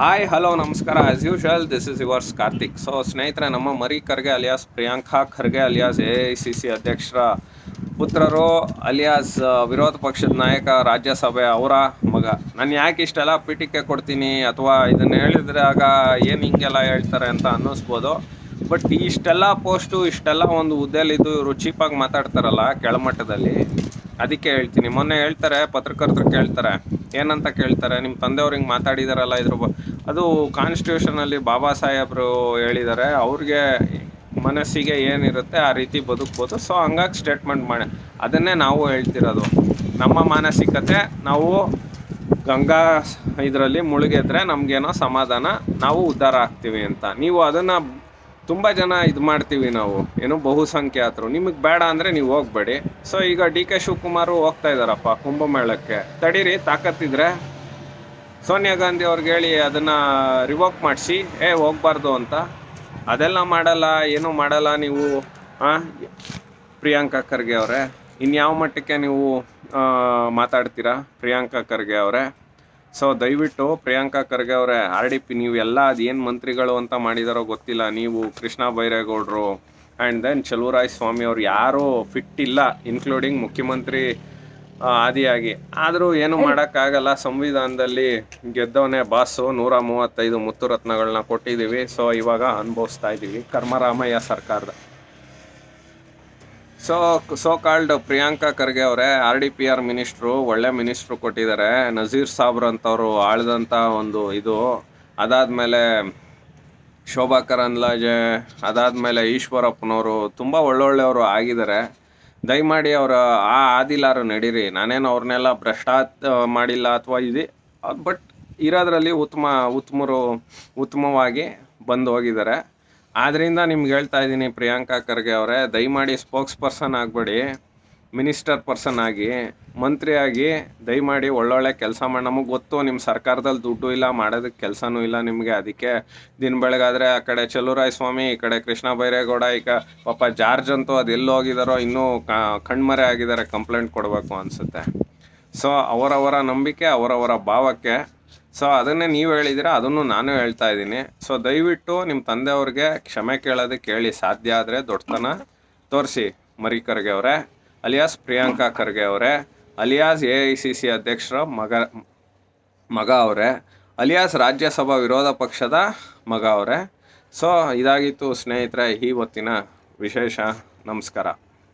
Hi hello ನಮಸ್ಕಾರ. As usual this is yours Karthik so ಸ್ನೇಹಿತರೆ, ನಮ್ಮ ಮರಿ Kharge alias, Priyanka Kharge alias A I C C ಅಧ್ಯಕ್ಷರ ಪುತ್ರರು, ಅಲಿಯಾಸ್ ವಿರೋಧ ಪಕ್ಷದ ನಾಯಕ, ರಾಜ್ಯಸಭೆ ಅವರ ಮಗ. ನಾನು ಯಾಕೆ ಇಷ್ಟೆಲ್ಲ ಪೀಠಿಕೆ ಕೊಡ್ತೀನಿ? ಅಥವಾ ಇದನ್ನು ಹೇಳಿದ್ರಾಗ ಏನು ಹಿಂಗೆಲ್ಲ ಹೇಳ್ತಾರೆ ಅಂತ ಅನ್ನಿಸ್ಬೋದು. ಬಟ್ ಇಷ್ಟೆಲ್ಲ ಪೋಸ್ಟು ಇಷ್ಟೆಲ್ಲ ಒಂದು ಹುದ್ದೆಲಿದ್ದು ಇವರು ಚೀಪಾಗಿ ಮಾತಾಡ್ತಾರಲ್ಲ ಕೆಳಮಟ್ಟದಲ್ಲಿ. ಅದಕ್ಕೆ ಹೇಳ್ತೀನಿ. ಮೊನ್ನೆ ಹೇಳ್ತಾರೆ, ಪತ್ರಕರ್ತರು ಕೇಳ್ತಾರೆ. ಏನಂತ ಕೇಳ್ತಾರೆ? ನಿಮ್ಮ ತಂದೆಯವ್ರು ಹಿಂಗೆ ಮಾತಾಡಿದಾರಲ್ಲ ಇದ್ರ ಬ, ಅದು ಕಾನ್ಸ್ಟಿಟ್ಯೂಷನಲ್ಲಿ ಬಾಬಾ ಸಾಹೇಬರು ಹೇಳಿದ್ದಾರೆ ಅವ್ರಿಗೆ ಮನಸ್ಸಿಗೆ ಏನಿರುತ್ತೆ ಆ ರೀತಿ ಬದುಕ್ಬೋದು. ಸೊ ಹಂಗಾಗಿ ಸ್ಟೇಟ್ಮೆಂಟ್ ಮಾಡಿ. ಅದನ್ನೇ ನಾವು ಹೇಳ್ತಿರೋದು. ನಮ್ಮ ಮಾನಸಿಕತೆ, ನಾವು ಗಂಗಾ ಇದರಲ್ಲಿ ಮುಳುಗಿದ್ರೆ ನಮಗೇನೋ ಸಮಾಧಾನ, ನಾವು ಉದ್ಧಾರ ಆಗ್ತೀವಿ ಅಂತ. ನೀವು ಅದನ್ನು ತುಂಬ ಜನ ಇದು ಮಾಡ್ತೀವಿ ನಾವು. ಏನು ಬಹುಸಂಖ್ಯಾತರು. ನಿಮಗೆ ಬೇಡ ಅಂದರೆ ನೀವು ಹೋಗ್ಬೇಡಿ. ಸೊ ಈಗ ಡಿ ಕೆ ಶಿವಕುಮಾರು ಹೋಗ್ತಾ ಇದ್ದಾರಪ್ಪ ಕುಂಭಮೇಳಕ್ಕೆ. ತಡೀರಿ, ತಾಕತ್ತಿದ್ರೆ. ಸೋನಿಯಾ ಗಾಂಧಿ ಅವ್ರಿಗೆ ಹೇಳಿ ಅದನ್ನು ರಿವೋಕ್ ಮಾಡಿಸಿ. ಏ, ಹೋಗ್ಬಾರ್ದು ಅಂತ. ಅದೆಲ್ಲ ಮಾಡಲ್ಲ, ಏನೂ ಮಾಡಲ್ಲ ನೀವು. ಪ್ರಿಯಾಂಕಾ ಖರ್ಗೆ ಅವರೇ. ಇನ್ಯಾವ ಮಟ್ಟಕ್ಕೆ ನೀವು ಮಾತಾಡ್ತೀರಾ? ಪ್ರಿಯಾಂಕಾ ಖರ್ಗೆ ಅವರೇ. ಸೊ ದಯವಿಟ್ಟು ಪ್ರಿಯಾಂಕಾ ಖರ್ಗೆ ಅವರೇ ಆರ್ ಡಿ ಪಿ ನೀವು ಎಲ್ಲ ಅದೇನು ಮಂತ್ರಿಗಳು ಅಂತ ಮಾಡಿದಾರೋ ಗೊತ್ತಿಲ್ಲ. ನೀವು ಕೃಷ್ಣ ಬೈರೇಗೌಡರು ಆ್ಯಂಡ್ ದೆನ್ ಚಲುವರಾಯ ಸ್ವಾಮಿ ಅವ್ರು ಯಾರೂ ಫಿಟ್ ಇಲ್ಲ ಇನ್ಕ್ಲೂಡಿಂಗ್ ಮುಖ್ಯಮಂತ್ರಿ ಆದಿಯಾಗಿ. ಆದರೂ ಏನು ಮಾಡೋಕ್ಕಾಗಲ್ಲ. ಸಂವಿಧಾನದಲ್ಲಿ ಗೆದ್ದವನೇ ಬಾಸು. ನೂರ ಮೂವತ್ತೈದು ಮುತ್ತು ರತ್ನಗಳನ್ನ ಕೊಟ್ಟಿದ್ದೀವಿ ಸೊ ಇವಾಗ ಅನುಭವಿಸ್ತಾ ಇದ್ದೀವಿ ಕರ್ಮರಾಮಯ್ಯ ಸರ್ಕಾರದ. So so called Priyanka Kharge ಅವರೇ R D P R minister ಒಳ್ಳೆ ಮಿನಿಸ್ಟ್ರು ಕೊಟ್ಟಿದ್ದಾರೆ. ನಜೀರ್ ಸಾಬ್ರ್ ಅಂತವರು ಆಳ್ದಂಥ ಒಂದು ಇದು. ಅದಾದಮೇಲೆ ಶೋಭಾ ಕರಂದ್ಲಾಜೆ, ಅದಾದಮೇಲೆ ಈಶ್ವರಪ್ಪನವರು ತುಂಬ ಒಳ್ಳೊಳ್ಳೆಯವರು ಆಗಿದ್ದಾರೆ. ದಯಮಾಡಿ ಅವರ ಆ ಆದಿಲಾರು ನಡೀರಿ. ನಾನೇನು ಅವ್ರನ್ನೆಲ್ಲ ಭ್ರಷ್ಟಾತ್ ಮಾಡಿಲ್ಲ ಅಥವಾ ಇದು, ಬಟ್ ಇರೋದ್ರಲ್ಲಿ ಉತ್ತಮ, ಉತ್ತಮರು, ಉತ್ತಮವಾಗಿ ಬಂದು ಹೋಗಿದ್ದಾರೆ ಆದ್ದರಿಂದ ನಿಮ್ಗೆ ಹೇಳ್ತಾ ಇದ್ದೀನಿ ಪ್ರಿಯಾಂಕಾ ಖರ್ಗೆ ಅವರೇ, ದಯಮಾಡಿ ಸ್ಪೋಕ್ಸ್ ಪರ್ಸನ್ ಆಗಬೇಡಿ ಮಿನಿಸ್ಟರ್ ಪರ್ಸನ್ ಆಗಿ ಮಂತ್ರಿಯಾಗಿ ದಯಮಾಡಿ ಒಳ್ಳೊಳ್ಳೆ ಕೆಲಸ ಮಾಡಿ, ನಮಗೆ ಗೊತ್ತು ನಿಮ್ಮ ಸರ್ಕಾರದಲ್ಲಿ ದುಡ್ಡು ಇಲ್ಲ ಮಾಡೋದಕ್ಕೆ ಕೆಲಸನೂ ಇಲ್ಲ ನಿಮಗೆ, ಅದಕ್ಕೆ ದಿನ ಬೆಳಗಾದರೆ ಆ ಕಡೆ ಚಲುರಾಯ ಸ್ವಾಮಿ, ಈ ಕಡೆ ಕೃಷ್ಣ ಬೈರೇಗೌಡ ಈಗ ಪಾಪ ಜಾರ್ಜ್ ಅಂತೂ ಅದು ಎಲ್ಲಿ ಹೋಗಿದಾರೋ ಇನ್ನೂ ಕಣ್ಮರೆ ಆಗಿದ್ದಾರೆ ಕಂಪ್ಲೇಂಟ್ ಕೊಡಬೇಕು ಅನಿಸುತ್ತೆ. ಸೊ ಅವರವರ ನಂಬಿಕೆ, ಅವರವರ ಭಾವಕ್ಕೆ ಸೊ ಅದನ್ನೇ ನೀವು ಹೇಳಿದ್ದೀರಾ, ಅದನ್ನು ನಾನು ಹೇಳ್ತಾ ಇದ್ದೀನಿ. ಸೊ ದಯವಿಟ್ಟು ನಿಮ್ಮ ತಂದೆಯವ್ರಿಗೆ ಕ್ಷಮೆ ಕೇಳೋದಕ್ಕೆ ಹೇಳಿ ಸಾಧ್ಯ ಆದರೆ ದೊಡ್ಡತನ ತೋರಿಸಿ, ಮರಿ ಖರ್ಗೆ ಅವರೇ, ಅಲಿಯಾಸ್ ಪ್ರಿಯಾಂಕಾ ಖರ್ಗೆ ಅವರೇ, alias A I C C ಅಧ್ಯಕ್ಷರ ಮಗ ಮಗ ಅವರೇ, ಅಲಿಯಾಸ್ ರಾಜ್ಯಸಭಾ ವಿರೋಧ ಪಕ್ಷದ ಮಗ ಅವರೇ. ಸೊ ಇದಾಗಿತ್ತು ಸ್ನೇಹಿತರೆ, ಈ ಹೊತ್ತಿನ ವಿಶೇಷ ನಮಸ್ಕಾರ.